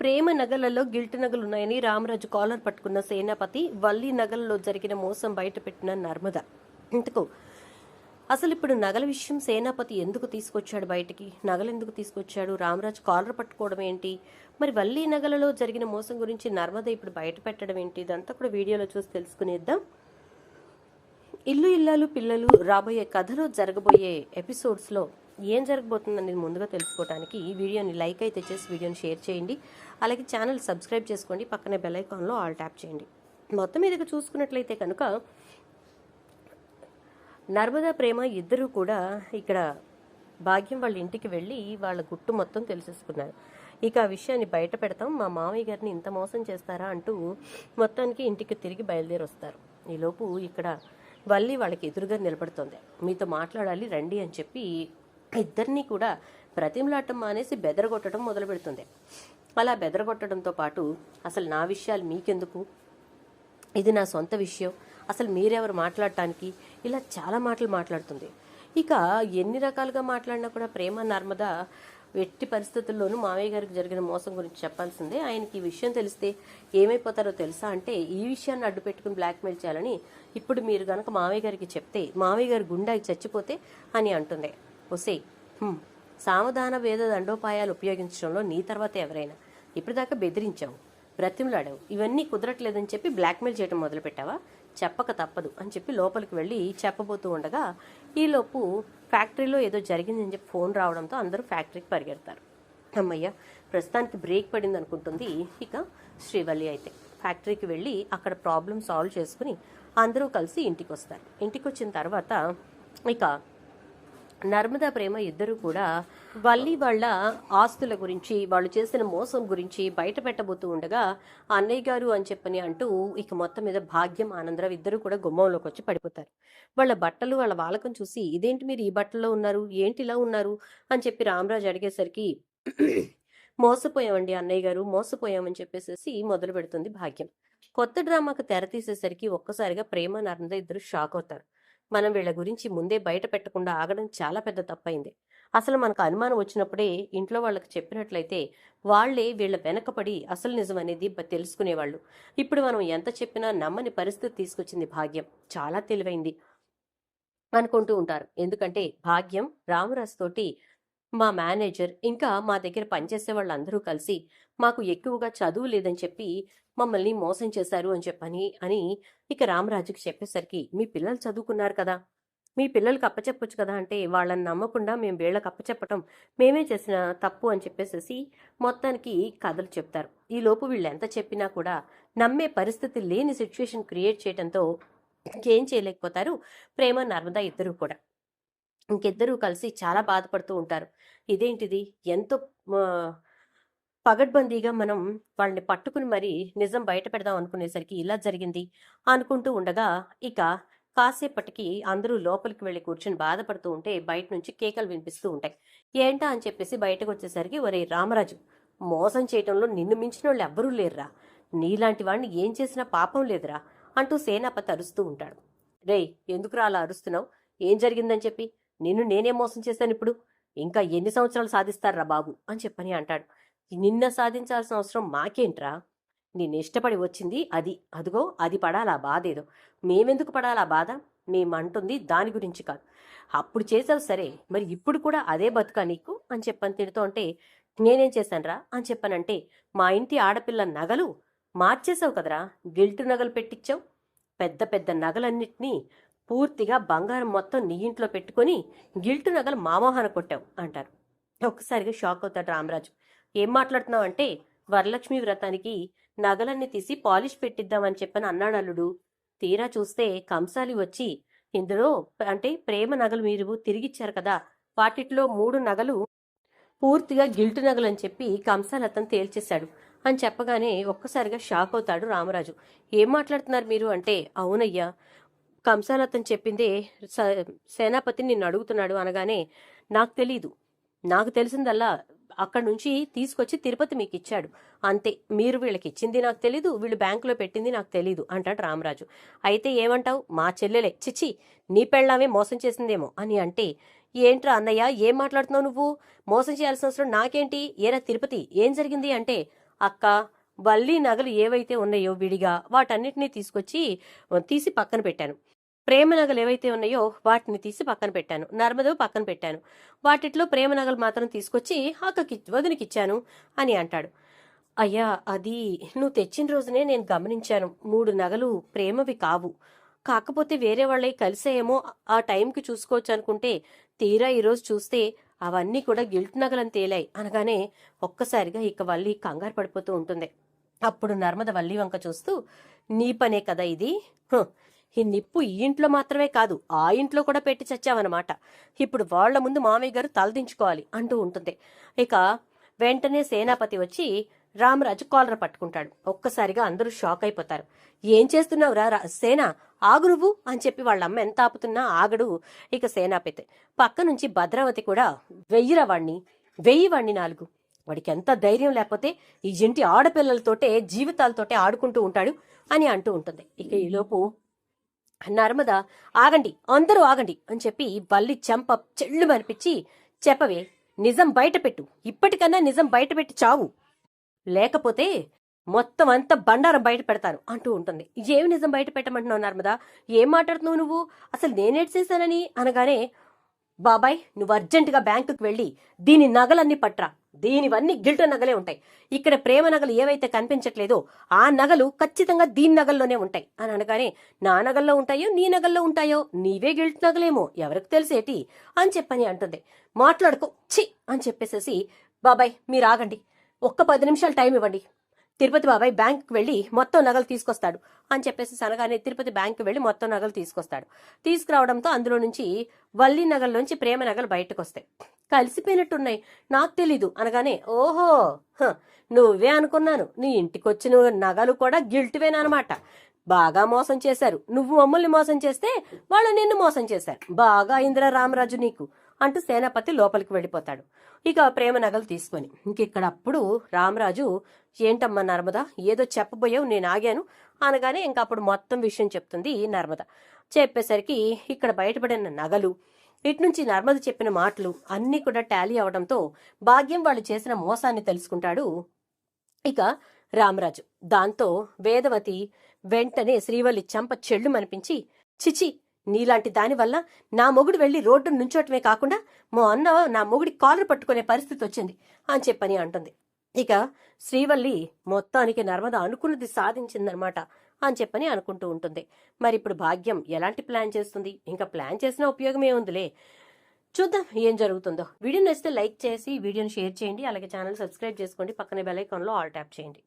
ప్రేమ నగలలో guilt నగలు ఉన్నాయని Ramaraju caller పట్టుకున్న సేనాపతి వల్లి నగలలో జరిగిన మోసం బయటపెట్టిన నర్మద. ఇంతకు అసలు ఇప్పుడు నగల విషయం సేనాపతి ఎందుకు తీసుకొచ్చాడు బయటికి? నగలు ఎందుకు తీసుకొచ్చాడు? రామరాజు కాలర్ పట్టుకోవడం ఏంటి? మరి వల్లి నగలలో జరిగిన మోసం గురించి నర్మద ఇప్పుడు బయట పెట్టడం ఏంటి? ఇదంతా కూడా వీడియోలో చూసి తెలుసుకునేద్దాం. ఇల్లు ఇల్లాలు పిల్లలు రాబోయే కథలో జరగబోయే ఎపిసోడ్స్లో ఏం జరగబోతుందని ముందుగా తెలుసుకోవడానికి ఈ వీడియోని లైక్ అయితే చేసి వీడియోని షేర్ చేయండి. అలాగే ఛానల్ సబ్స్క్రైబ్ చేసుకోండి. పక్కనే బెల్ ఐకాన్లో ఆల్ ట్యాప్ చేయండి. మొత్తం మీదకి చూసుకున్నట్లయితే కనుక నర్మదా ప్రేమ ఇద్దరూ కూడా ఇక్కడ భాగ్యం వాళ్ళ ఇంటికి వెళ్ళి వాళ్ళ గుట్టు మొత్తం తెలిసేసుకున్నారు. ఇక ఆ విషయాన్ని బయట పెడతాం. మా మామయ్య గారిని ఇంత మోసం చేస్తారా అంటూ మొత్తానికి ఇంటికి తిరిగి బయలుదేరి వస్తారు. ఈలోపు ఇక్కడ వల్లి వాళ్ళకి ఎదురుగా నిలబడుతుంది. మీతో మాట్లాడాలి రండి అని చెప్పి ఇద్దరినీ కూడా ప్రతిమలాటం మానేసి బెదరగొట్టడం మొదలు పెడుతుంది అలా బెదరగొట్టడంతో పాటు అసలు నా విషయాలు మీకెందుకు? ఇది నా సొంత విషయం. అసలు మీరెవరు మాట్లాడటానికి? ఇలా చాలా మాటలు మాట్లాడుతుంది. ఇక ఎన్ని రకాలుగా మాట్లాడినా కూడా ప్రేమ నర్మద ఎట్టి పరిస్థితుల్లోనూ మావయ్య గారికి జరిగిన మోసం గురించి చెప్పాల్సిందే. ఆయనకి ఈ విషయం తెలిస్తే ఏమైపోతారో తెలుసా అంటే ఈ విషయాన్ని అడ్డు పెట్టుకుని బ్లాక్మెయిల్ చేయాలని ఇప్పుడు మీరు గనక మావయ్య గారికి చెప్తే మావయ్య గారి గుండాకి చచ్చిపోతే అని అంటుంది. ఒసే. సామధాన భేద వేద దండోపాయాలు ఉపయోగించడంలో నీ తర్వాత ఎవరైనా. ఇప్పటిదాకా బెదిరించావు. బ్రతిమలాడావు. ఇవన్నీ కుదరట్లేదని చెప్పి బ్లాక్మెయిల్ చేయడం మొదలుపెట్టావా? చెప్పక తప్పదు అని చెప్పి లోపలికి వెళ్ళి చెప్పబోతూ ఉండగా ఈలోపు ఫ్యాక్టరీలో ఏదో జరిగిందని చెప్పి ఫోన్ రావడంతో అందరూ ఫ్యాక్టరీకి పరిగెడతారు. అమ్మయ్య ప్రస్తుతానికి బ్రేక్ పడింది అనుకుంటుంది ఇక శ్రీవల్లి అయితే. ఫ్యాక్టరీకి వెళ్ళి అక్కడ ప్రాబ్లం సాల్వ్ చేసుకుని అందరూ కలిసి ఇంటికి వస్తారు ఇంటికి వచ్చిన తర్వాత ఇక నర్మదా ప్రేమ ఇద్దరు కూడా వల్లి వాళ్ళ ఆస్తుల గురించి వాళ్ళు చేసిన మోసం గురించి బయట పెట్టబోతూ ఉండగా అన్నయ్య గారు అని చెప్పని అంటూ ఇక మొత్తం మీద భాగ్యం ఆనందరావు ఇద్దరు కూడా గుమ్మంలోకి వచ్చి పడిపోతారు. వాళ్ళ బట్టలు వాళ్ళ వాలకం చూసి ఇదేంటి మీరు ఈ బట్టల్లో ఉన్నారు? ఏంటి ఇలా ఉన్నారు? అని చెప్పి రామరాజు అడిగేసరికి మోసపోయామండి అన్నయ్య గారు మోసపోయామని చెప్పేసి మొదలు పెడుతుంది భాగ్యం. కొత్త డ్రామాకు తెర తీసేసరికి ఒక్కసారిగా ప్రేమ నర్మద ఇద్దరు షాక్ అవుతారు. మనం వీళ్ళ గురించి ముందే బయట పెట్టకుండా ఆగడం చాలా పెద్ద తప్పైంది. అసలు మనకు అనుమానం వచ్చినప్పుడే ఇంట్లో వాళ్ళకి చెప్పినట్లయితే వాళ్ళే వీళ్ళ వెనకపడి అసలు నిజం అనేది తెలుసుకునేవాళ్ళు. ఇప్పుడు మనం ఎంత చెప్పినా నమ్మని పరిస్థితి తీసుకొచ్చింది భాగ్యం. చాలా తెలివైంది అనుకుంటూ ఉంటారు. ఎందుకంటే భాగ్యం రామరాజు తోటి మా మేనేజర్ ఇంకా మా దగ్గర పనిచేసే వాళ్ళందరూ కలిసి మాకు ఎక్కువగా చదువు లేదని చెప్పి మమ్మల్ని మోసం చేశారు అని చెప్పని అని ఇక రామరాజుకి చెప్పేసరికి మీ పిల్లలు చదువుకున్నారు కదా మీ పిల్లలకు అప్పచెప్పొచ్చు కదా అంటే వాళ్ళని నమ్మకుండా మేము వీళ్ళకి అప్పచెప్పటం మేమే చేసిన తప్పు అని చెప్పేసేసి మొత్తానికి కథలు చెప్తారు. ఈలోపు వీళ్ళు ఎంత చెప్పినా కూడా నమ్మే పరిస్థితి లేని సిచ్యువేషన్ క్రియేట్ చేయడంతో ఏం చేయలేకపోతారు. ప్రేమ నర్మదా ఇద్దరు కూడా. ఇంకిద్దరూ కలిసి చాలా బాధపడుతూ ఉంటారు. ఇదేంటిది? ఎంతో పగడ్బందీగా మనం వాళ్ళని పట్టుకుని మరి నిజం బయట పెడదాం అనుకునేసరికి ఇలా జరిగింది అనుకుంటూ ఉండగా ఇక కాసేపటికి అందరూ లోపలికి వెళ్ళి కూర్చొని బాధపడుతూ ఉంటే బయట నుంచి కేకలు వినిపిస్తూ ఉంటాయి. ఏంటా అని చెప్పేసి బయటకు వచ్చేసరికి ఒరే రామరాజు మోసం చేయటంలో నిన్ను మించిన వాళ్ళు ఎవ్వరూ లేరురా. నీలాంటి వాడిని ఏం చేసినా పాపం లేదురా అంటూ సేనాపతి అరుస్తూ ఉంటాడు. రేయ్ ఎందుకురా అలా అరుస్తున్నావు? ఏం జరిగిందని చెప్పి? నిన్ను నేనే మోసం చేశాను ఇప్పుడు. ఇంకా ఎన్ని సంవత్సరాలు సాధిస్తారా బాబు? అని చెప్పని అంటాడు. నిన్న సాధించాల్సిన అవసరం మాకేంట్రా? నిన్ను ఇష్టపడి వచ్చింది అది. అదిగో అది పడాలా బాధ ఏదో. మేమెందుకు పడాలా బాధ? మేమంటుంది దాని గురించి కాదు. అప్పుడు చేసావు సరే మరి ఇప్పుడు కూడా అదే బతుకా నీకు? అని చెప్పని తిడుతూ ఉంటే నేనేం చేశానురా? అని చెప్పనంటే మా ఇంటి ఆడపిల్ల నగలు మార్చేసావు కదరా? గిల్టు నగలు పెట్టించావు పెద్ద పెద్ద నగలన్నిటినీ పూర్తిగా బంగారం మొత్తం నీ ఇంట్లో పెట్టుకొని గిల్టు నగలు మామోహన కొట్టావు అంటారు. ఒక్కసారిగా షాక్ అవుతాడు రామరాజు. ఏం మాట్లాడుతున్నావు అంటే వరలక్ష్మి వ్రతానికి నగలన్నీ తీసి పాలిష్ పెట్టిద్దామని చెప్పని అన్నాడు అల్లుడు. తీరా చూస్తే కంసాలి వచ్చి ఇందులో అంటే ప్రేమ నగలు మీరు తిరిగిచ్చారు కదా వాటిట్లో మూడు నగలు పూర్తిగా గిల్టు నగలు అని చెప్పి కంసాలి అతను తేల్చేశాడు అని చెప్పగానే ఒక్కసారిగా షాక్ అవుతాడు రామరాజు. ఏం మాట్లాడుతున్నారు మీరు అంటే అవునయ్యా కంసాలి అతను చెప్పిందే స- సేనాపతి నిన్ను అడుగుతున్నాడు అనగానే నాకు తెలీదు. నాకు తెలిసిందల్లా అక్కడ నుంచి తీసుకొచ్చి తిరుపతి మీకు ఇచ్చాడు అంతే. మీరు వీళ్ళకి ఇచ్చింది నాకు తెలీదు. వీళ్ళు బ్యాంకులో పెట్టింది నాకు తెలీదు అంటాడు రామరాజు. అయితే ఏమంటావు? మా చెల్లెలే. చిచ్చి నీ పెళ్ళామే మోసం చేసిందేమో అని అంటే ఏంట్రా అన్నయ్య ఏం మాట్లాడుతున్నావు నువ్వు? మోసం చేయాల్సిన అవసరం నాకేంటి? ఏరా తిరుపతి ఏం జరిగింది? అంటే అక్క వల్లి నగలు ఏవైతే ఉన్నాయో విడిగా వాటన్నిటినీ తీసుకొచ్చి తీసి పక్కన పెట్టాను. ప్రేమ నగలు ఏవైతే ఉన్నాయో వాటిని తీసి పక్కన పెట్టాను. నర్మదో పక్కన పెట్టాను. వాటిట్లో ప్రేమ నగలు మాత్రం తీసుకొచ్చి అక్కకి వదినకిచ్చాను అని అంటాడు. అయ్యా అది నువ్వు తెచ్చిన రోజునే నేను గమనించాను. మూడు నగలు ప్రేమవి కావు. కాకపోతే వేరే వాళ్ళవి కలిసేయేమో ఆ టైంకి చూసుకోవచ్చు అనుకుంటే తీరా ఈరోజు చూస్తే అవన్నీ కూడా గిల్ట్ నగలని తేలాయి. అనగానే ఒక్కసారిగా ఇక వల్లి కంగారు పడిపోతూ ఉంటుంది. అప్పుడు నర్మద వల్లి వంక చూస్తూ నీ పనే కదా ఇది? ఈ నిప్పు ఈ ఇంట్లో మాత్రమే కాదు ఆ ఇంట్లో కూడా పెట్టి చచ్చావన్నమాట. ఇప్పుడు వాళ్ళ ముందు మామయ్య గారు తలదించుకోవాలి అంటూ ఉంటుంది. ఇక వెంటనే సేనాపతి వచ్చి రామరాజు కాలర్ పట్టుకుంటాడు. ఒక్కసారిగా అందరూ షాక్ అయిపోతారు. ఏం చేస్తున్నావురా రా సేన? ఆగు నువ్వు అని చెప్పి వాళ్ళ అమ్మ ఎంత ఆపుతున్నా ఆగడు ఇక సేనాపతి. పక్క నుంచి భద్రావతి కూడా వెయ్యిరా వాణ్ణి వెయ్యి వాణ్ణి నాలుగు. వాడికి ఎంత ధైర్యం లేకపోతే ఈ ఇంటి ఆడపిల్లలతోటే జీవితాలతోటే ఆడుకుంటూ ఉంటాడు అని అంటూ ఉంటుంది. ఇక ఈలోపు నర్మద ఆగండి అందరూ ఆగండి అని చెప్పి బల్లి చెంప చెల్లుమనిపించి చెప్పవే నిజం బయటపెట్టు ఇప్పటికన్నా నిజం బయటపెట్టి చావు. లేకపోతే మొత్తం అంతా బండారం బయట పెడతాను అంటూ ఉంటుంది. ఏమి నిజం బయట పెట్టమంటున్నావు నర్మదా? ఏం మాట్లాడుతున్నావు నువ్వు? అసలు నేనేట్ చేశానని? అనగానే బాబాయ్ నువ్వు అర్జెంటుగా బ్యాంకుకి వెళ్ళి దీని నగలన్నీ పట్రా దీనివన్నీ గిల్ట నగలే ఉంటాయి. ఇక్కడ ప్రేమ నగలు ఏవైతే కనిపించట్లేదో ఆ నగలు ఖచ్చితంగా దీని నగల్లోనే ఉంటాయి. అని అనగానే నా నగల్లో ఉంటాయో నీ నగల్లో ఉంటాయో నీవే గిల్ట్ నగలేమో ఎవరికి తెలిసేటి అని చెప్పని అంటుంది. మాట్లాడుకో చి అని చెప్పేసేసి బాబాయ్ మీరు ఆగండి. ఒక్క పది నిమిషాలు టైం ఇవ్వండి. తిరుపతి బాబాయ్ బ్యాంకుకి వెళ్ళి మొత్తం నగలు తీసుకొస్తాడు. అని చెప్పేసి అనగానే తిరుపతి బ్యాంకుకి వెళ్ళి మొత్తం నగలు తీసుకొస్తాడు. తీసుకురావడంతో అందులో నుంచి వల్లి నగల్లోంచి ప్రేమ నగలు బయటకు వస్తాయి కలిసిపోయినట్టున్నాయి. నాకు తెలీదు. అనగానే ఓహో! హ, నువ్వే అనుకున్నాను. నీ ఇంటికొచ్చిన నగలు కూడా గిల్టివేనమాట బాగా మోసం చేశారు. నువ్వు మమ్మల్ని మోసం చేస్తే వాళ్ళు నిన్ను మోసం చేశారు. బాగా ఇందిరా రామరాజు నీకు అంటూ సేనాపతి లోపలికి వెళ్ళిపోతాడు. ఇక ప్రేమ నగలు తీసుకొని ఇంక అప్పుడు రామరాజు ఏంటమ్మా నర్మద? ఏదో చెప్పబోయావు నేను ఆగాను. అనగానే ఇంక అప్పుడు మొత్తం విషయం చెప్తుంది నర్మద. చెప్పేసరికి ఇక్కడ బయటపడిన నగలు ఇటు నుంచి నర్మద చెప్పిన మాటలు అన్నీ కూడా టాలీ అవడంతో భాగ్యం వాళ్ళు చేసిన మోసాన్ని తెలుసుకుంటాడు ఇక రామరాజు. దాంతో వేదవతి వెంటనే శ్రీవల్లి చంప చెళ్ళు మనిపించి చిచి నీలాంటి దానివల్ల నా మొగుడు వెళ్ళి రోడ్డు నుంచోటమే కాకుండా మా అన్న నా మొగుడి కాలర్ పట్టుకునే పరిస్థితి వచ్చింది అని చెప్పని అంటుంది. ఇక శ్రీవల్లి మొత్తానికి నర్మద అనుకున్నది సాధించిందనమాట అని చెప్పని అనుకుంటూ ఉంటుంది. మరి ఇప్పుడు భాగ్యం ఎలాంటి ప్లాన్ చేస్తుంది? ఇంకా ప్లాన్ చేసిన ఉపయోగం ఏముందిలే? చూద్దాం ఏం జరుగుతుందో. వీడియో నచ్చితే లైక్ చేసి వీడియోని షేర్ చేయండి. అలాగే ఛానల్ సబ్స్క్రైబ్ చేసుకోండి. పక్కనే బెల్ ఐకాన్లో ఆల్ ట్యాప్ చేయండి.